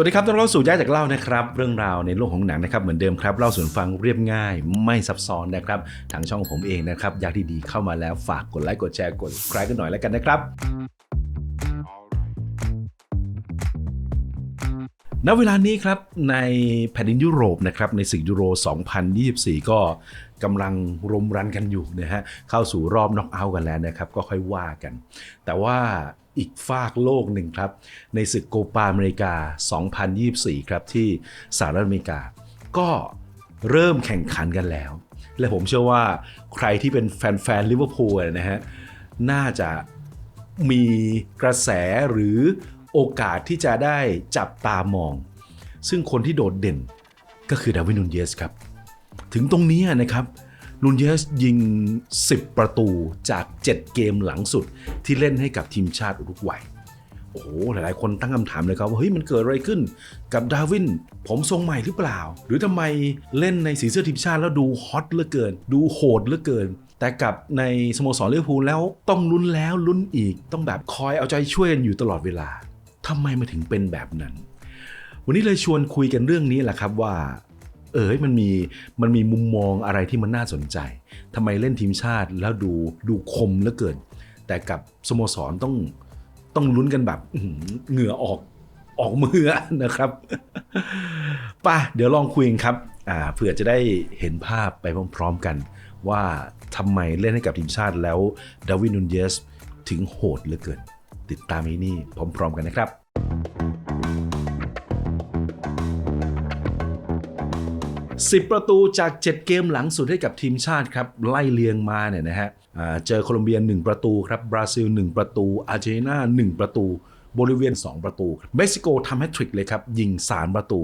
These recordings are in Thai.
วัสดีครับต้อนรับสู่ย้ายจากเล่านะครับ เรื่องราวในโลกของหนังนะครับเหมือนเดิมครับเล่าส่วนฟังเรียบง่าย ไม่ซับซ้อนนะครับทางช่องผมเองนะครับอยากดีๆเข้ามาแล้วฝากกดไลค์กดแชร์กดคลายกันหน่อยแล้วกันนะครับณเวลานี้ครับในแผ่นดินยุโรปนะครับในศึกยูโร 2024 ก็กำลังรมรันกันอยู่นะฮะเข้าสู่รอบน็อกเอาท์กันแล้วนะครับก็ค่อยว่ากัน แต่ว่า อีกฝากโลกหนึ่งครับ ในศึกโกปาอเมริกา 2024 ครับที่สหรัฐอเมริกา ก็เริ่มแข่งขันกันแล้ว และผมเชื่อว่าใครที่เป็นแฟนๆลิเวอร์พูลนะฮะน่าจะมีกระแสหรือโอกาสที่จะได้จับตามอง ซึ่งคนที่โดดเด่นก็คือดาวินนูนเยสครับ ถึงตรงนี้นะครับ นูนเยสยิง 10 ประตูจาก 7 เกมหลังสุดที่เล่นให้กับทีมชาติอุรุกวัย โอ้โห หลายๆ คนตั้งคำถามเลยครับว่าเฮ้ยมันเกิดอะไรขึ้น กับดาวิน ผมทรงใหม่หรือเปล่า หรือทำไมเล่นในสีเสื้อทีมชาติแล้วดูฮอตเหลือเกิน ดูโหดเหลือเกิน แต่กับในสโมสรลิเวอร์พูแล้วต้องลุ้นแล้วลุ้นอีก ต้องแบบคอยเอาใจช่วยกันอยู่ตลอดเวลาทำไมมาถึงเป็นแบบนั้น วันนี้เลยชวนคุยกันเรื่องนี้แหละครับว่า เออมันมีมันมีมุมมองอะไรที่มันน่าสนใจทำไมเล่นทีมชาติแล้วดูดูคมเหลือเกิน แต่กับสโมสรต้องต้องลุ้นกันแบบเหงื่อออกออกมือนะครับป่ะเดี๋ยวลองคุยกันครับอ่าเผื่อจะได้เห็นภาพไปพร้อมๆกัน ว่าทำไมเล่นให้กับทีมชาติแล้วดาวินนูนเยสถึงโหดเหลือเกิน ติดตามนี้นี่พร้อม ๆ กันนะครับ 10 ประตูจาก 7 เกมหลังสุดให้กับทีมชาติครับ ไล่เลียงมาเนี่ยนะฮะเจอโคลอมเบีย 1 ประตูครับบราซิล 1 ประตู อาร์เจนตินา1ประตูโบลิเวียน2ประตู เม็กซิโกทำแฮตทริกเลยครับ ยิง 3 ประตู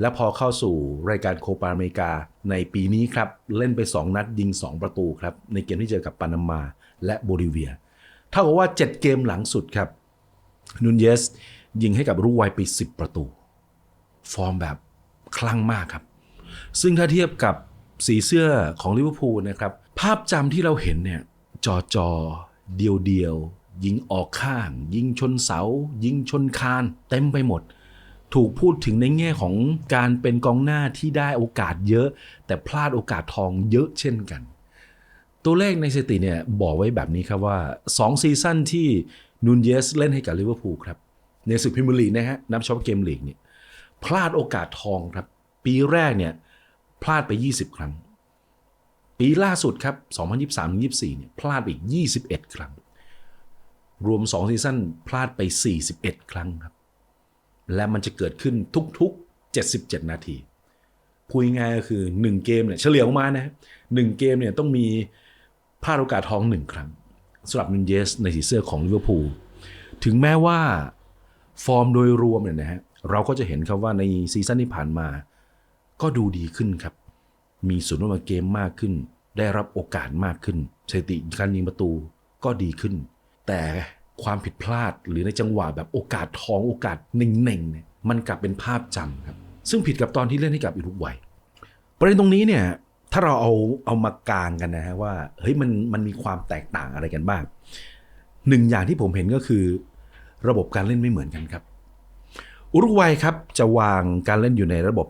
และพอเข้าสู่รายการโคปาอเมริกาในปีนี้ครับ เล่นไป 2 นัดยิง 2 ประตูครับ ในเกมที่เจอกับปานามาและโบลิเวีย เท่ากับว่า 7 เกมหลังสุดครับนูนเยสยิงให้กับรูไวไป 10 ประตู ฟอร์มแบบคลั่งมากครับ ซึ่งถ้าเทียบกับสีเสื้อของลิเวอร์พูลนะครับ ภาพจำที่เราเห็นเนี่ยจอจอเดียวเดียวยิงออกข้าง ยิงชนเสา ยิงชนคาน เต็มไปหมด ถูกพูดถึงในแง่ของการเป็นกองหน้าที่ได้โอกาสเยอะ แต่พลาดโอกาสทองเยอะเช่นกัน ตัวเลขในสถิติเนี่ยบอกไว้แบบนี้ครับว่า 2 ซีซั่นที่นูนเยสเล่นให้กับลิเวอร์พูลครับ ในศึกพรีเมียร์ลีกนะฮะนับเฉพาะเกมลีกเนี่ยพลาดโอกาสทองครับ ปีแรกเนี่ย พลาดไป 20 ครั้ง ปีล่าสุดครับ 2023-24 เนี่ยพลาดไปอีก 21 ครั้ง รวม 2 ซีซั่นพลาดไป 41 ครั้งครับ และมันจะเกิดขึ้นทุกๆ 77 นาทีพูดง่ายก็คือ 1 เกมเนี่ยเฉลี่ยออกมานะหนึ่งเกมเนี่ยต้องมีพลาดโอกาสทอง1ครั้งสำหรับนูนเยสในสีเสื้อของลิเวอร์พูลถึงแม้ว่าฟอร์มโดยรวมเนี่ยนะฮะเราก็จะเห็นครับว่าในซีซั่นที่ผ่านมา ก็ดูดีขึ้นครับ มีส่วนร่วมเกมมากขึ้น ได้รับโอกาสมากขึ้นสถิติการยิงประตูก็ดีขึ้น แต่ความผิดพลาดหรือในจังหวะแบบโอกาสทองโอกาสเน่งๆเนี่ยมันกลับเป็นภาพจำครับ ซึ่งผิดกับตอนที่เล่นให้กับอิรุกวัยประเด็นตรงนี้เนี่ยถ้าเราเอาเอามากางกันนะฮะว่าเฮ้ยมันมันมีความแตกต่างอะไรกันบ้างหนึ่งอย่างที่ผมเห็นก็คือ ระบบการเล่นไม่เหมือนกันครับ อุรุกวัยครับจะวางการเล่นอยู่ในระบบ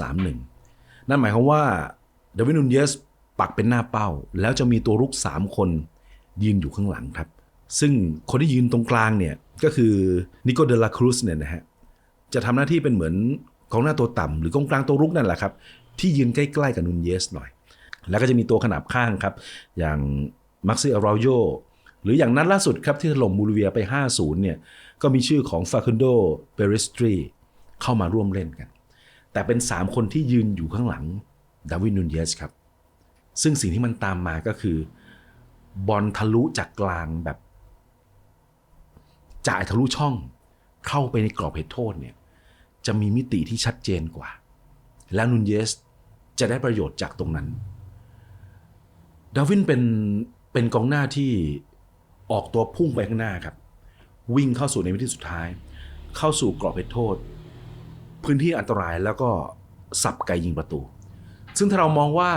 4-2-3-1 นั่นหมายความว่าเดวินูนเยสปักเป็นหน้าเป้า แล้วจะมีตัวรุก 3 คนยืนอยู่ข้างหลังครับ ซึ่งคนที่ยืนตรงกลางเนี่ยก็คือนิโกเดลาครูสเนี่ยนะฮะจะทำหน้าที่เป็นเหมือนกองหน้าตัวต่ำหรือกองกลางตัวรุกนั่นแหละครับ ที่ยืนใกล้ๆกับนูนเยสหน่อย แล้วก็จะมีตัวขนาบข้างครับ อย่างมักซิอาร u โยหรืออย่างนัดล่าสุดครับที่ถล่มบูลเวียไป 5-0เนี่ย ก็มีชื่อของฟาคุนโดเปเรสตรีเข้ามาร่วมเล่นกัน แต่เป็น 3 คนที่ยืนอยู่ข้างหลังดาวินนูนเยสครับ ซึ่งสิ่งที่มันตามมาก็คือบอลทะลุจากกลางแบบ จ่ายทะลุช่องเข้าไปในกรอบเหตุโทษเนี่ยจะมีมิติที่ชัดเจนกว่า แล้วนูนเยสจะได้ประโยชน์จากตรงนั้น ดาวินเป็นเป็นกองหน้าที่ออกตัวพุ่งไปข้างหน้าครับ วิ่งเข้าสู่ในวิธีสุดท้าย เข้าสู่กรอบเหตุโทษ พื้นที่อันตรายแล้วก็สับไกยิงประตู ซึ่งถ้าเรามองว่า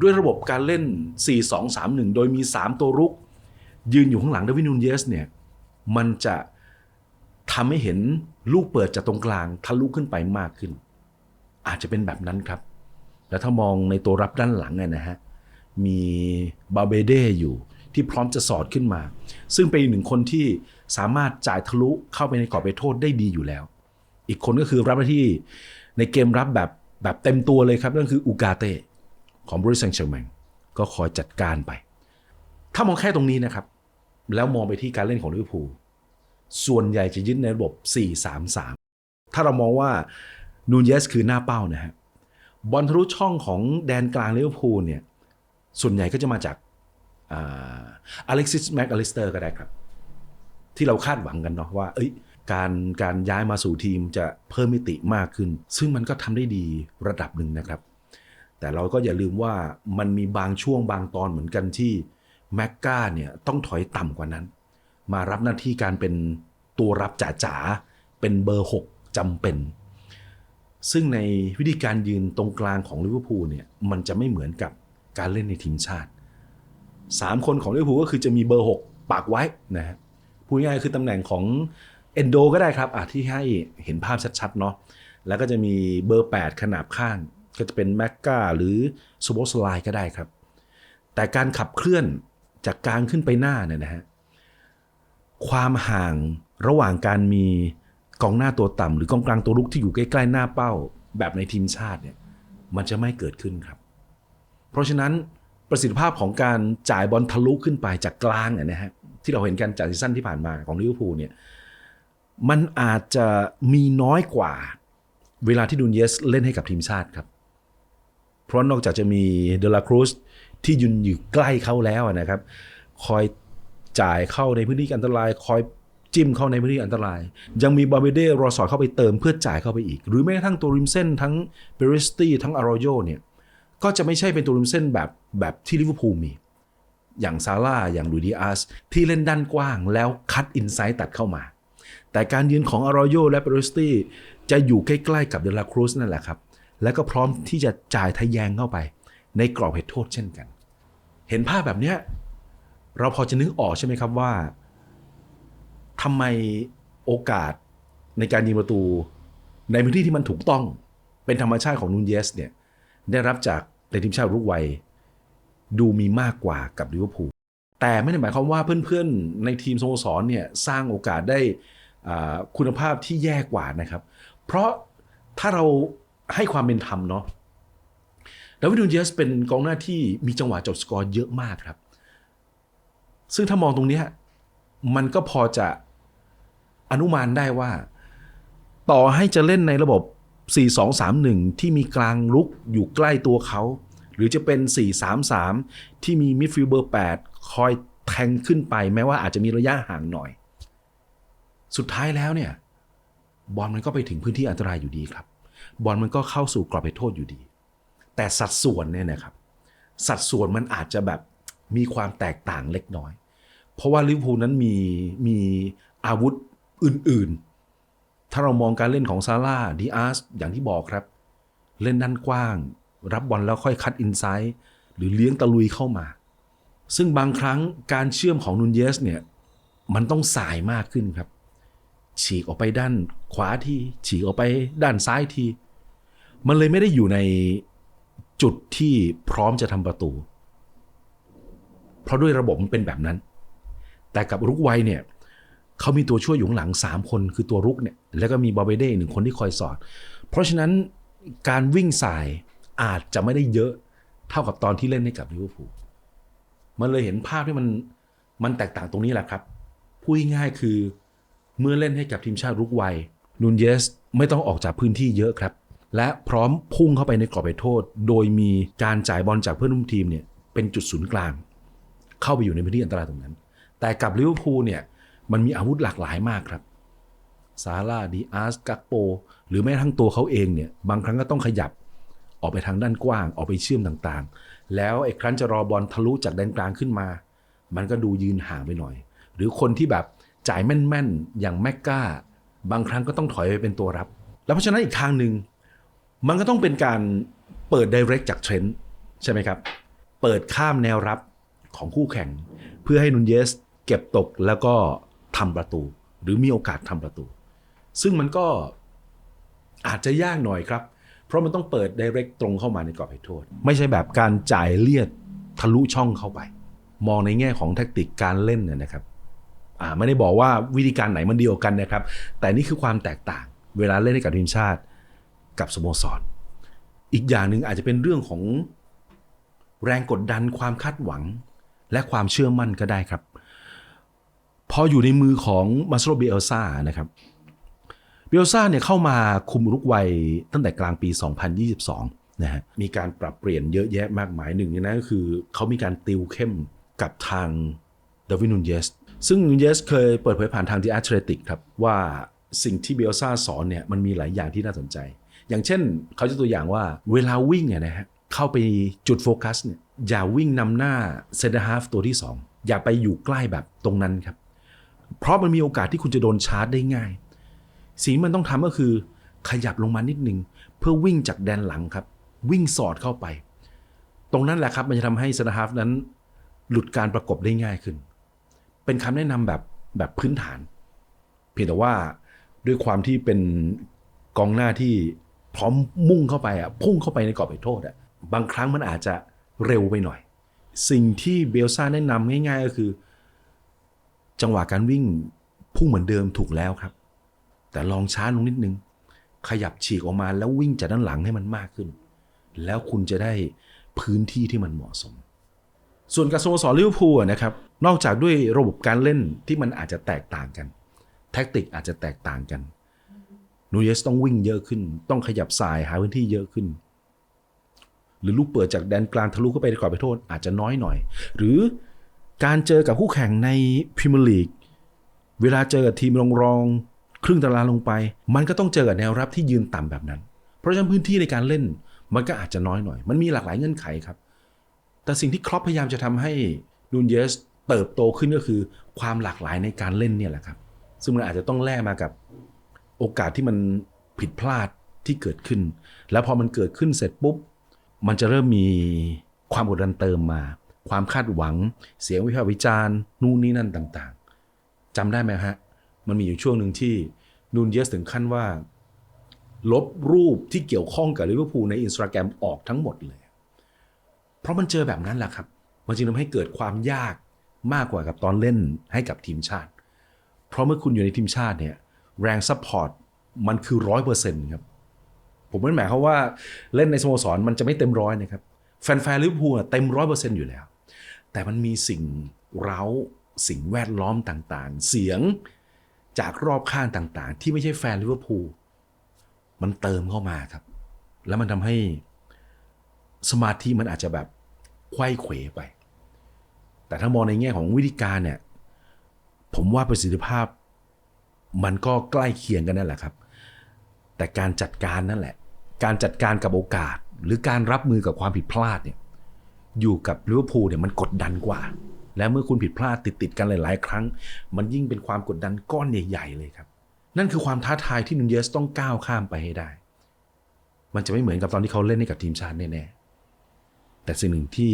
ด้วยระบบการเล่น 4-2-3-1 โดยมี 3 ตัวรุก ยืนอยู่ข้างหลังดวินนูนเยสเนี่ยมันจะทำให้เห็นลูกเปิดจากตรงกลางทะลุขึ้นไปมากขึ้น อาจจะเป็นแบบนั้นครับ แล้วถ้ามองในตัวรับด้านหลังเนี่ยนะฮะมีบาเบเดอยู่ ที่พร้อมจะสอดขึ้นมา ซึ่งเป็นอีกหนึ่งคนที่สามารถจ่ายทะลุเข้าไปในกรอบเขตโทษได้ดีอยู่แล้ว อีกคนก็คือรับหน้าที่ในเกมรับแบบแบบเต็มตัวเลยครับนั่นคืออูกาเต้ของบริษัทเชงแมงก็คอยจัดการไป ถ้ามองแค่ตรงนี้นะครับ แล้วมองไปที่การเล่นของลิเวอร์พูลส่วนใหญ่จะยึดในระบบ 4-3-3 ถ้าเรามองว่านูนเยสคือหน้าเป้านะฮะบอลทะลุช่องของแดนกลางลิเวอร์พูลเนี่ยส่วนใหญ่ก็จะมาจาก อเล็กซิสแม็กอลิสเตอร์ก็ได้ครับ ที่เราคาดหวังกันเนาะว่า เอ้ยการการย้ายมาสู่ทีมจะเพิ่มมิติมากขึ้น ซึ่งมันก็ทำได้ดีระดับหนึ่งนะครับ แต่เราก็อย่าลืมว่ามันมีบางช่วงบางตอนเหมือนกันที่แม็กกาเนี่ยต้องถอยต่ำกว่านั้น มารับหน้าที่การเป็นตัวรับจ๋าๆ เป็นเบอร์ 6จำเป็น ซึ่งในวิธีการยืนตรงกลางของลิเวอร์พูลเนี่ยมันจะไม่เหมือนกับการเล่นในทีมชาติ 3คนของลิเวอร์พูลก็คือจะมีเบอร์ 6 ปากไว้นะฮะพูดง่ายๆคือตำแหน่งของเอนโดก็ได้ครับอะที่ให้เห็นภาพชัดๆเนาะแล้วก็จะมีเบอร์ 8 ขนาบข้าง ก็จะเป็นแม็กกาหรือซูโบสไลก็ได้ครับ แต่การขับเคลื่อนจากกลางขึ้นไปหน้าเนี่ยนะฮะความห่างระหว่างการมีกองหน้าตัวต่ำหรือกองกลางตัวลุกที่อยู่ใกล้ๆหน้าเป้าแบบในทีมชาติเนี่ยมันจะไม่เกิดขึ้นครับ เพราะฉะนั้น ประสิทธิภาพของการจ่ายบอลทะลุขึ้นไปจากกลางเนี่ยนะฮะที่เราเห็นกันจากซีซั่นที่ผ่านมาของลิเวอร์พูลเนี่ยมันอาจจะมีน้อยกว่าเวลาที่ดูนเยสเล่นให้กับทีมชาติครับ เพราะนอกจากจะมีเดลาครูสที่ยืนอยู่ใกล้เขาแล้วนะครับ คอยจ่ายเข้าในพื้นที่อันตราย คอยจิ้มเข้าในพื้นที่อันตราย ยังมีบาเบเดรอสอดเข้าไปเติมเพื่อจ่ายเข้าไปอีก หรือแม้กระทั่งตัวริมเส้นทั้งเบริสตี้ทั้งอารอโยเนี่ย ก็จะไม่ใช่เป็นตัวริมเส้นแบบแบบที่ลิเวอร์พูลมี อย่างซาร่าอย่างลูดิอาสที่เล่นด้านกว้างแล้วคัดอินไซต์ตัดเข้ามา แต่การยืนของอารโยและเบริสตี้จะอยู่ใกล้ๆกับเดลาครูสนั่นแหละครับ แล้วก็พร้อมที่จะจ่ายทะแยงเข้าไป ในกรอบเหตุโทษเช่นกัน เห็นภาพแบบเนี้ยเราพอจะนึกออกใช่ไหมครับว่าทำไมโอกาสในการยิงประตู ในพื้นที่ที่มันถูกต้องเป็นธรรมชาติของนูนเยสเนี่ย ได้รับจากในทีมชาติรุกวัย ดูมีมากกว่ากับลิเวอร์พูลแต่ไม่ได้หมายความว่าเพื่อนๆ ในทีมสโมสรเนี่ยสร้างโอกาสได้คุณภาพที่แย่กว่านะครับ เพราะถ้าเราให้ความเป็นธรรมเนาะดาวิดนูเยสเป็นกองหน้าที่มีจังหวะจบสกอร์เยอะมากครับ ซึ่งถ้ามองตรงนี้มันก็พอจะอนุมานได้ว่า ต่อให้จะเล่นในระบบ 4-2-3-1 ที่มีกลางลุกอยู่ใกล้ตัวเขา หรือจะเป็น 4-3-3 ที่มีมิดฟิลเบอร์ 8 คอยแทงขึ้นไปแม้ว่าอาจจะมีระยะห่างหน่อย สุดท้ายแล้วเนี่ย บอลมันก็ไปถึงพื้นที่อันตรายอยู่ดีครับ บอลมันก็เข้าสู่กรอบเขตโทษอยู่ดี แต่สัดส่วนเนี่ยนะครับ สัดส่วนมันอาจจะแบบมีความแตกต่างเล็กน้อย เพราะว่าลิเวอร์พูลนั้นมีมีอาวุธอื่นๆ ถ้าเรามองการเล่นของซาร่าดิอาร์สอย่างที่บอกครับ เล่นด้านกว้าง รับบอลแล้วค่อยคัดอินไซด์หรือเลี้ยงตะลุยเข้ามา ซึ่งบางครั้งการเชื่อมของนูนเยสเนี่ยมันต้องสายมากขึ้นครับ ฉีกออกไปด้านขวาที ฉีกออกไปด้านซ้ายที มันเลยไม่ได้อยู่ในจุดที่พร้อมจะทำประตู เพราะด้วยระบบมันเป็นแบบนั้น แต่กับรุกไวเนี่ย เขามีตัวช่วยอยู่ข้างหลัง 3 คนคือตัวรุกเนี่ยแล้วก็มีบอเบเด้หนึ่งคนที่คอยสอด เพราะฉะนั้นการวิ่งสายอาจจะไม่ได้เยอะเท่ากับตอนที่เล่นให้กับลิเวอร์พูลมันเลยเห็นภาพที่มันมันแตกต่างตรงนี้แหละครับพูดง่ายคือเมื่อเล่นให้กับทีมชาติรุกไวนูนเยสไม่ต้องออกจากพื้นที่เยอะครับ และพร้อมพุ่งเข้าไปในกรอบเขตโทษ โดยมีการจ่ายบอลจากเพื่อนร่วมทีมเนี่ยเป็นจุดศูนย์กลาง เข้าไปอยู่ในพื้นที่อันตรายตรงนั้น แต่กับลิเวอร์พูลเนี่ย มันมีอาวุธหลากหลายมากครับซาร่าดีอาร์สกักโป หรือแม้ทั้งตัวเขาเองเนี่ย บางครั้งก็ต้องขยับออกไปทางด้านกว้าง ออกไปเชื่อมต่างๆ แล้วไอ้ครั้นจะรอบอลทะลุจากแดนกลางขึ้นมา มันก็ดูยืนห่างไปหน่อย หรือคนที่แบบจ่ายแม่นๆ อย่างแม็กกาบางครั้งก็ต้องถอยไปเป็นตัวรับ แล้วเพราะฉะนั้นอีกทางหนึ่งมันก็ต้องเป็นการเปิด direct จากเทรนด์ใช่ไหมครับ เปิดข้ามแนวรับของคู่แข่ง เพื่อให้นุนเยส เก็บตกแล้วก็ ทำประตู หรือมีโอกาสทำประตู ซึ่งมันก็อาจจะยากหน่อยครับ เพราะมันต้องเปิด direct ตรงเข้ามาในกรอบเขตโทษ ไม่ใช่แบบการจ่ายเลียดทะลุช่องเข้าไป มองในแง่ของแทคติกการเล่นเนี่ยนะครับอ่าไม่ได้บอกว่าวิธีการไหนมันเดียวกันนะครับ แต่นี่คือความแตกต่าง เวลาเล่นให้กับทีมชาติกับสโมสร อีกอย่างหนึ่งอาจจะเป็นเรื่องของแรงกดดันความคาดหวัง และความเชื่อมั่นก็ได้ครับ พออยู่ในมือของมาสโลเบลซ่านะครับเบลซ่าเนี่ยเข้ามาคุมอุรุกวัยตั้งแต่กลางปี 2022 นะฮะ มีการปรับเปลี่ยนเยอะแยะมากมายหนึ่งในนั้นก็คือเขามีการติวเข้มกับทางดาวินูนเยส ซึ่งนูนเยสเคยเปิดเผยผ่านทางที่ a t h l e t i c ครับ ว่าสิ่งที่เบลซ่าสอนเนี่ยมันมีหลายอย่างที่น่าสนใจ อย่างเช่นเขาจะตัวอย่างว่าเวลาวิ่งเนี่ยนะฮะเข้าไปจุดโฟกัสเนี่ยอย่าวิ่งนำหน้าเซนเตอร์ฮาฟตัวที่ 2 อย่าไปอยู่ใกล้แบบตรงนั้นครับ เพราะมันมีโอกาสที่คุณจะโดนชาร์จได้ง่าย สิ่งมันต้องทำก็คือ ขยับลงมานิดหนึ่งเพื่อวิ่งจากแดนหลังครับ วิ่งสอดเข้าไป ตรงนั้นแหละครับมันจะทำให้เซนเตอร์ฮาฟนั้น หลุดการประกบได้ง่ายขึ้น เป็นคำแนะนำแบบแบบพื้นฐาน เพียงแต่ว่าด้วยความที่เป็นกองหน้าที่พร้อมมุ่งเข้าไปอะพุ่งเข้าไปในกรอบเขตโทษอะบางครั้งมันอาจจะเร็วไปหน่อย สิ่งที่เบลซ่าแนะนำง่าย ๆ ก็คือ จังหวะการวิ่งพุ่งเหมือนเดิมถูกแล้วครับ แต่ลองช้าลงนิดนึง ขยับฉีกออกมาแล้ววิ่งจากด้านหลังให้มันมากขึ้น แล้วคุณจะได้พื้นที่ที่มันเหมาะสม ส่วนกับสโมสรลิเวอร์พูลนะครับ นอกจากด้วยระบบการเล่นที่มันอาจจะแตกต่างกัน แท็กติกอาจจะแตกต่างกันนูเยสต้องวิ่งเยอะขึ้น ต้องขยับสายหาพื้นที่เยอะขึ้น หรือลูกเปิดจากแดนกลางทะลุเข้าไปในกรอบไปโทษอาจจะน้อยหน่อย หรือ การเจอกับคู่แข่งในพรีเมียร์ลีกเวลาเจอกับทีมรองรองครึ่งตารางลงไป มันก็ต้องเจอกับแนวรับที่ยืนต่ำแบบนั้น เพราะฉะนั้นพื้นที่ในการเล่นมันก็อาจจะน้อยหน่อย มันมีหลากหลายเงื่อนไขครับ แต่สิ่งที่ครอปพยายามจะทำให้นูนเยสเติบโตขึ้นก็คือความหลากหลายในการเล่นเนี่ยแหละครับ ซึ่งมันอาจจะต้องแลกมากับโอกาสที่มันผิดพลาดที่เกิดขึ้น แล้วพอมันเกิดขึ้นเสร็จปุ๊บ มันจะเริ่มมีความกดดันเติมมา ความคาดหวัง เสียงวิพากษ์วิจารณ์นู่นนี่นั่นต่างๆจำได้ไหมฮะ มันมีอยู่ช่วงหนึ่งที่นูนเยสถึงขั้นว่า ลบรูปที่เกี่ยวข้องกับลิเวอร์พูลในอินสตาแกรมออกทั้งหมดเลย เพราะมันเจอแบบนั้นแหละครับ มันจึงทำให้เกิดความยากมากกว่ากับตอนเล่นให้กับทีมชาติ เพราะเมื่อคุณอยู่ในทีมชาติเนี่ยแรงซัพพอร์ตมันคือร้อยเปอร์เซ็นต์ครับ ผมไม่หมายความว่าเล่นในสโมสรมันจะไม่เต็มร้อยนะครับ แฟนๆลิเวอร์พูลเต็มร้อยเปอร์เซ็นต์อยู่แล้ว แต่มันมีสิ่งเร้าสิ่งแวดล้อมต่างๆ เสียงจากรอบข้างต่างๆ ที่ไม่ใช่แฟนลิเวอร์พูลมันเติมเข้ามาครับ แล้วมันทำให้สมาธิมันอาจจะแบบไขว้เขวไป แต่ถ้ามองในแง่ของวิธีการเนี่ย ผมว่าประสิทธิภาพมันก็ใกล้เคียงกันนั่นแหละครับ แต่การจัดการนั่นแหละ การจัดการกับโอกาส หรือการรับมือกับความผิดพลาดเนี่ย อยู่กับลิเวอร์พูลเนี่ยมันกดดันกว่า และเมื่อคุณผิดพลาดติดติดกันหลาย ๆ ครั้ง มันยิ่งเป็นความกดดันก้อนใหญ่ ๆ เลยครับ นั่นคือความท้าทายที่นุนเยสต้องก้าวข้ามไปให้ได้ มันจะไม่เหมือนกับตอนที่เขาเล่นให้กับทีมชาติแน่ๆแต่สิ่งหนึ่งที่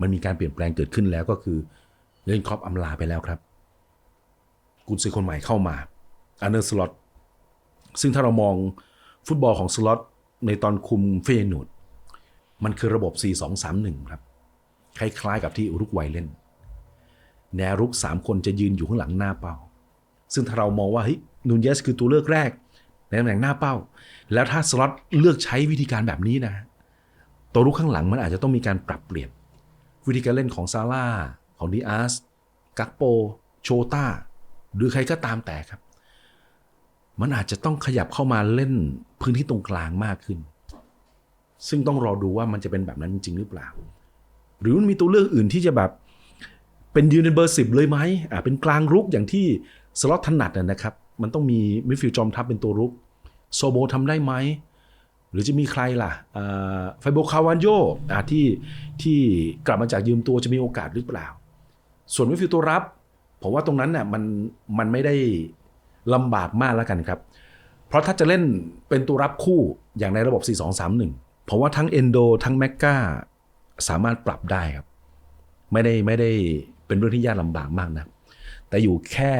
มันมีการเปลี่ยนแปลงเกิดขึ้นแล้วก็คือเล่นครอปอำลาไปแล้วครับกุนซือคนใหม่เข้ามาอันเดอร์สล็อตซึ่งถ้าเรามองฟุตบอลของสล็อตในตอนคุมเฟยนูด มันคือระบบ 4-2-3-1 ครับ คล้ายๆกับที่อุรุกวัยเล่น แนวรุก 3 คนจะยืนอยู่ข้างหลังหน้าเป้า ซึ่งถ้าเรามองว่าเฮ้ยนูนเยสคือตัวเลือกแรก ในตำแหน่งหน้าเป้า แล้วถ้าสล็อตเลือกใช้วิธีการแบบนี้นะตัวรุกข้างหลังมันอาจจะต้องมีการปรับเปลี่ยน วิธีการเล่นของซาร่าของดิอาสกักโป โชต้าหรือใครก็ตามแต่ครับ มันอาจจะต้องขยับเข้ามาเล่นพื้นที่ตรงกลางมากขึ้น ซึ่งต้องรอดูว่ามันจะเป็นแบบนั้นจริงหรือเปล่า หรือมันมีตัวเลือกอื่นที่จะแบบเป็นยืนในเบอร์สิบเลยไหมอ่าเป็นกลางรุกอย่างที่สล็อตถนัดนะครับ มันต้องมีมิดฟิลด์จอมทัพเป็นตัวรุกโซโบทำได้ไหมหรือจะมีใครล่ะอ่าไฟโบคาวานโยอ่าที่ที่กลับมาจากยืมตัวจะมีโอกาสหรือเปล่า ส่วนมิดฟิลตัวรับ ผมว่าตรงนั้นน่ะมันมันไม่ได้ลำบากมากแล้วกันครับ เพราะถ้าจะเล่นเป็นตัวรับคู่อย่างในระบบ 4-2-3-1ผมว่าทั้งเอนโดทั้งแมกกาสามารถปรับได้ครับ ไม่ได้ไม่ได้เป็นเรื่องที่ยากลำบากมากนะแต่อยู่แค่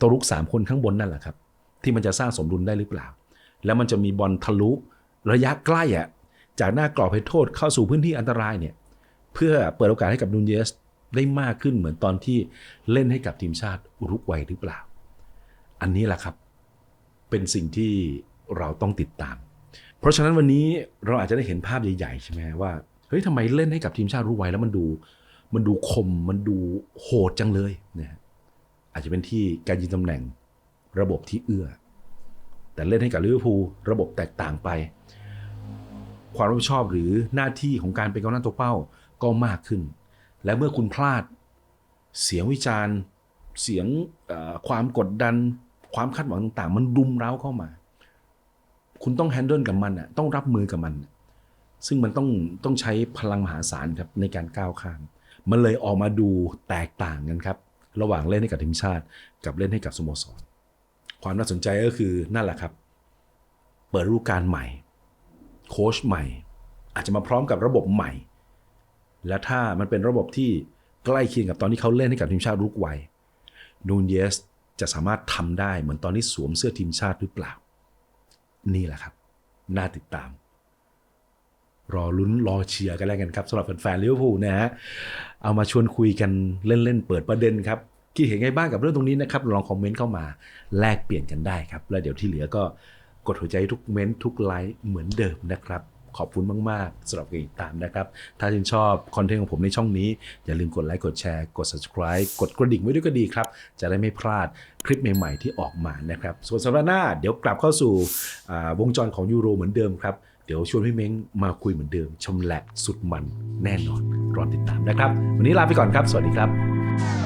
ตัวรุก3คนข้างบนนั่นแหละครับ ที่มันจะสร้างสมดุลได้หรือเปล่า แล้วมันจะมีบอลทะลุระยะใกล้อะจากหน้ากรอบให้โทษเข้าสู่พื้นที่อันตรายเนี่ยเพื่อเปิดโอกาสให้กับนูนเยสได้มากขึ้นเหมือนตอนที่เล่นให้กับทีมชาติอุรุกวัยหรือเปล่า อันนี้แหละครับ เป็นสิ่งที่เราต้องติดตาม เพราะฉะนั้นวันนี้เราอาจจะได้เห็นภาพใหญ่ ๆ ใช่ไหมว่าเฮ้ยทำไมเล่นให้กับทีมชาติอุรุกวัยแล้วมันดู มันดูคมมันดูโหดจังเลยนะอาจจะเป็นที่การยิงตำแหน่งระบบที่เอื้อ แต่เล่นให้กับลิเวอร์พูลระบบแตกต่างไป ความรับผิดชอบหรือหน้าที่ของการเป็นกองหน้าตัวเป้าก็มากขึ้น และเมื่อคุณพลาด เสียงวิจารณ์ เสียงความกดดัน ความคาดหวังต่างๆ มันรุมเร้าเข้ามา คุณต้องแฮนเดิลกับมันอะต้องรับมือกับมัน ซึ่งมันต้องต้องใช้พลังมหาศาลครับในการก้าวข้ามมันเลยออกมาดูแตกต่างกันครับ ระหว่างเล่นให้กับทีมชาติ กับเล่นให้กับสโมสร ความน่าสนใจก็คือนั่นแหละครับ เปิดฤดูกาลใหม่ โค้ชใหม่ อาจจะมาพร้อมกับระบบใหม่ และถ้ามันเป็นระบบที่ใกล้เคียงกับตอนที่เขาเล่นให้กับทีมชาติรุกไวนูนเยสจะสามารถทำได้เหมือนตอนที่สวมเสื้อทีมชาติหรือเปล่า นี่แหละครับ น่าติดตาม รอลุ้นรอเชียร์กันแล้วกันครับสำหรับแฟนๆลิเวอร์พูลนะฮะเอามาชวนคุยกันเล่นๆเปิดประเด็นครับคิดเห็นไงบ้างกับเรื่องตรงนี้นะครับลองคอมเมนต์เข้ามาแลกเปลี่ยนกันได้ครับ แล้วเดี๋ยวที่เหลือก็กดหัวใจทุกเม้นทุกไลค์เหมือนเดิมนะครับ ขอบคุณมากๆสำหรับการติดตามนะครับ ถ้าชื่นชอบคอนเทนต์ของผมในช่องนี้ อย่าลืมกดไลค์กดแชร์กด subscribe กดกระดิ่งไว้ด้วยก็ดีครับ จะได้ไม่พลาดคลิปใหม่ๆที่ออกมานะครับ ส่วนสัปดาห์หน้าเดี๋ยวกลับเข้าสู่วงจรของยูโรเหมือนเดิมครับเดี๋ยวชวนพี่เม้งมาคุยเหมือนเดิมชำแหละสุดมันแน่นอน รอติดตามนะครับ วันนี้ลาไปก่อนครับ สวัสดีครับ